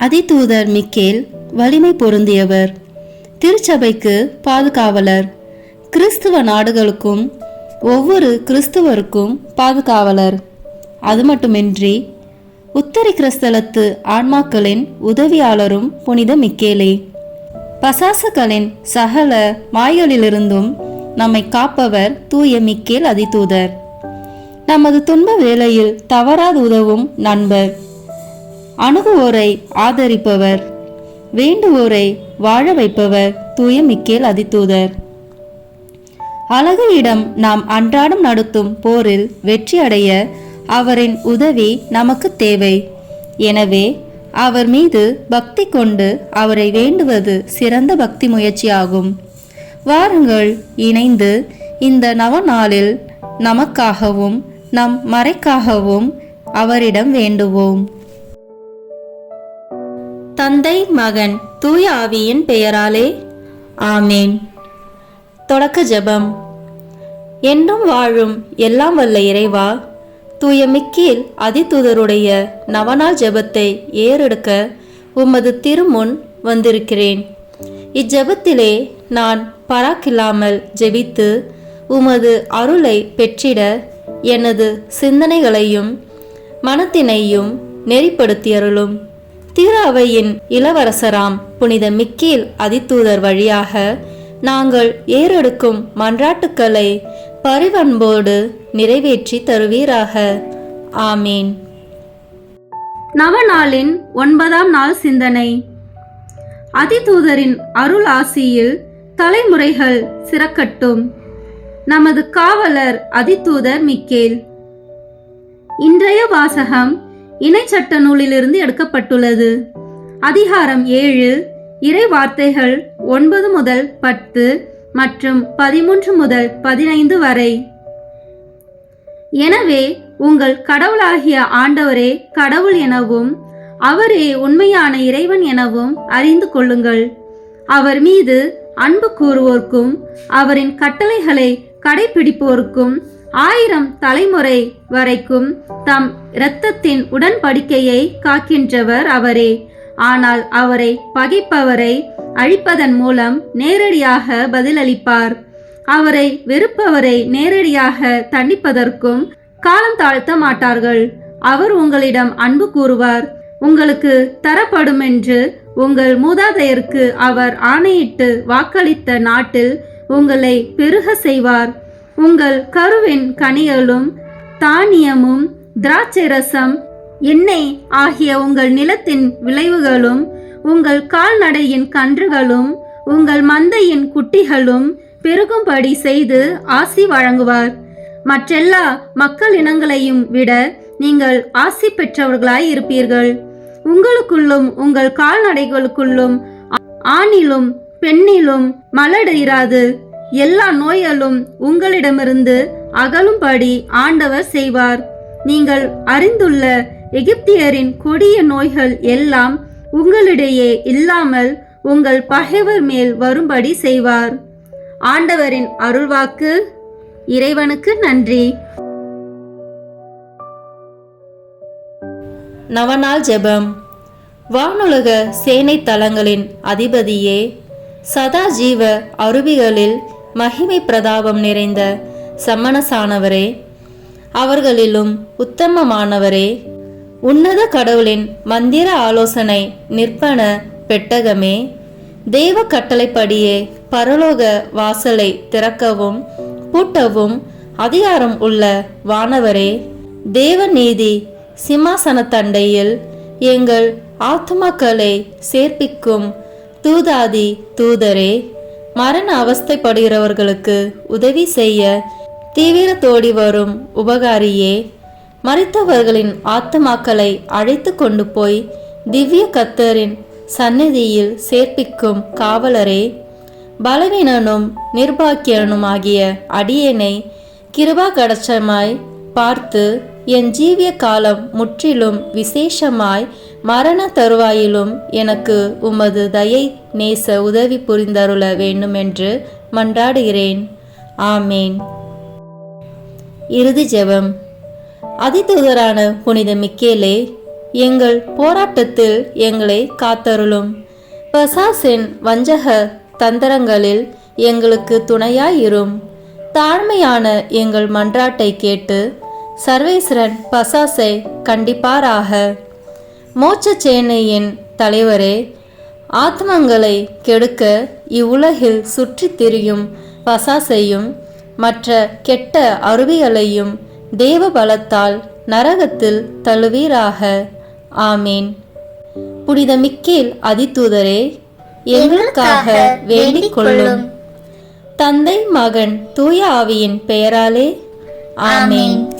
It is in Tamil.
அதிதூதர் மிக்கேல் வலிமை பொருந்தியவர். திருச்சபைக்கு பாதுகாவலர். கிறிஸ்துவ நாடுகளுக்கும் ஒவ்வொரு கிறிஸ்துவருக்கும் பாதுகாவலர். அது மட்டுமின்றி உத்தரி கிறிஸ்தலத்து ஆன்மாக்களின் உதவியாளரும் புனித மிக்கேலே. பசாசுகளின் சகல மாய்களிலிருந்தும் நம்மை காப்பவர் தூய மிக்கேல் அதிதூதர். நமது துன்ப வேளையில் தவறாது உதவும் நண்பர். அணுகுவோரை ஆதரிப்பவர். வேண்டுவோரை வாழ வைப்பவர் தூய மிக்கேல் அதித்தூதர் அழகையிடம் நாம் அன்றாடம் நடத்தும் போரில் வெற்றி அடைய அவரின் உதவி நமக்கு தேவை. எனவே அவர் மீது பக்தி கொண்டு அவரை வேண்டுவது சிறந்த பக்தி முயற்சியாகும். வாருங்கள் இணைந்து இந்த நவநாளில் நமக்காகவும் நம் மறைக்காகவும் அவரிடம் வேண்டுவோம். தந்தை மகன் தூய ஆவியின் பெயராலே. ஆமேன். தொடக்க ஜெபம். என்றும் வாழும் எல்லாம் வல்ல இறைவா தூய மிக்கீல் அதிதூதருடைய நவநாள் ஜெபத்தை ஏறெடுக்க உமது திருமுன் வந்திருக்கிறேன். இஜெபத்திலே நான் பராக்கில்லாமல் ஜெபித்து உமது அருளை பெற்றிட எனது சிந்தனைகளையும் மனத்தினையும் நெறிப்படுத்தியருளும். திரு அவையின் இளவரசராம் புனித மிக்கேல் அதித்தூதர் வழியாக நாங்கள் ஏறெடுக்கும் மன்றாட்டுக்களை பரிவன்போடு நிறைவேற்றி தருவீராக. ஆமீன். நவநாளின் ஒன்பதாம் நாள் சிந்தனை. அதிதூதரின் அருள் ஆசியில் தலைமுறைகள் சிறக்கட்டும். நமது காவலர் அதிதூதர் மிக்கேல். இன்றைய வாசகம் இணைச்சட்ட நூலிலிருந்து எடுக்கப்பட்டுள்ளது. அதிகாரம் ஏழு இறை வார்த்தைகள் ஒன்பது முதல் பத்து மற்றும் பதிமூன்று முதல் பதினைந்து வரை. எனவே உங்கள் கடவுளாகிய ஆண்டவரே கடவுள் எனவும் அவரே உண்மையான இறைவன் எனவும் அறிந்து கொள்ளுங்கள். அவர் மீது அன்பு கூறுவோர்க்கும் அவரின் கட்டளைகளை கடைபிடிப்போருக்கும் ஆயிரம் தலைமுறை வரைக்கும் தம் இரத்தத்தின் உடன்படிக்கையை காக்கின்றவர் அவரே. ஆனால் அவரை பகைப்பவரை அழிப்பதன் மூலம் நேரடியாக பதிலளிப்பார். அவரை வெறுப்பவரை நேரடியாக தண்டிப்பதற்கும் காலம் தாழ்த்த மாட்டார்கள். அவர் உங்களிடம் அன்பு கூறுவார். உங்களுக்கு தரப்படும் என்று உங்கள் மூதாதையருக்கு அவர் ஆணையிட்டு வாக்களித்த நாட்டில் உங்களை பெருக செய்வார். உங்கள் கருவின் கனிகளும் தானியமும் திராட்சை ரசம் எண்ணெய் ஆகிய உங்கள் நிலத்தின் விளைவுகளும் உங்கள் கால்நடையின் கன்றுகளும் உங்கள் மந்தையின் குட்டிகளும் பெருகும்படி செய்து ஆசி வழங்குவார். மற்றெல்லா மக்கள் இனங்களையும் விட நீங்கள் ஆசி பெற்றவர்களாய் இருப்பீர்கள். உங்களுக்குள்ளும் உங்கள் கால்நடைகளுக்குள்ளும் ஆணிலும் பெண்ணிலும் மலடு இராது. எல்லா நோய்களும் உங்களிடமிருந்து அகலும்படி ஆண்டவர் செய்வார். நீங்கள் அறிந்துள்ள எகிப்தியரின் கொடிய நோய்கள் எல்லாம் உங்களிடையே இல்லாமல் உங்கள் பகைவர் மேல் வரும்படி செய்வார். ஆண்டவரின் அருள்வாக்கு இறைவனுக்கு நன்றி. நவநாள் ஜெபம். வானுலக சேனை தளங்களின் அதிபதியே சதாஜீவ அருவிகளில் மகிமை பிரதாபம் நிறைந்த சம்மனசானவரே அவர்களிலும் உத்தமமானவரே உன்னத கடவுளின் மந்திர ஆலோசனை நிற்பன பெட்டகமே தேவ கட்டளைப்படியே பரலோக வாசலை திறக்கவும் பூட்டவும் அதிகாரம் உள்ள வானவரே தேவ நீதி சிம்மாசனத்தண்டையில் எங்கள் ஆத்துமாக்களை சேர்ப்பிக்கும் தூதாதி தூதரே. மரண அவஸ்தைப்படுகிறவர்களுக்கு உதவி செய்ய தீவிரத்தோடி வரும் உபகாரியே மறித்தவர்களின் ஆத்துமாக்களை அழைத்து கொண்டு போய் திவ்ய கத்தரின் சந்நிதியில் சேர்ப்பிக்கும் காவலரே பலவீனனும் நிர்பாக்கியனுமாகிய அடியேனை கிருபா கடச்சமாய் பார்த்து என் ஜீவிய காலம் முற்றிலும் விசேஷமாய் மரண தருவாயிலும் எனக்கு உமது தயை நேச உதவி புரிந்தருள வேண்டுமென்று மன்றாடுகிறேன். ஆமேன். இறுதி ஜெபம். அதிதூதரான புனித மிக்கேலே எங்கள் போராட்டத்தில் எங்களை காத்தருளும். பசாசின் வஞ்சக தந்திரங்களில் எங்களுக்கு துணையாயிரும். தாழ்மையான எங்கள் மன்றாட்டை கேட்டு சர்வேஸ்வரன் பசாசை கண்டிப்பாராக. மோட்ச சேனையின் தலைவரே ஆத்மங்களை கெடுக்க இவ்வுலகில் சுற்றித் திரியும் பசாசையும் மற்ற கெட்ட அருவிகளையும் தேவ பலத்தால் நரகத்தில் தழுவீராக. ஆமீன். புனித மிக்கேல் அதிதூதரே எங்களுக்காக வேண்டிக் கொள்ளும் தந்தை மகன் தூய ஆவியின் பெயராலே. ஆமேன்.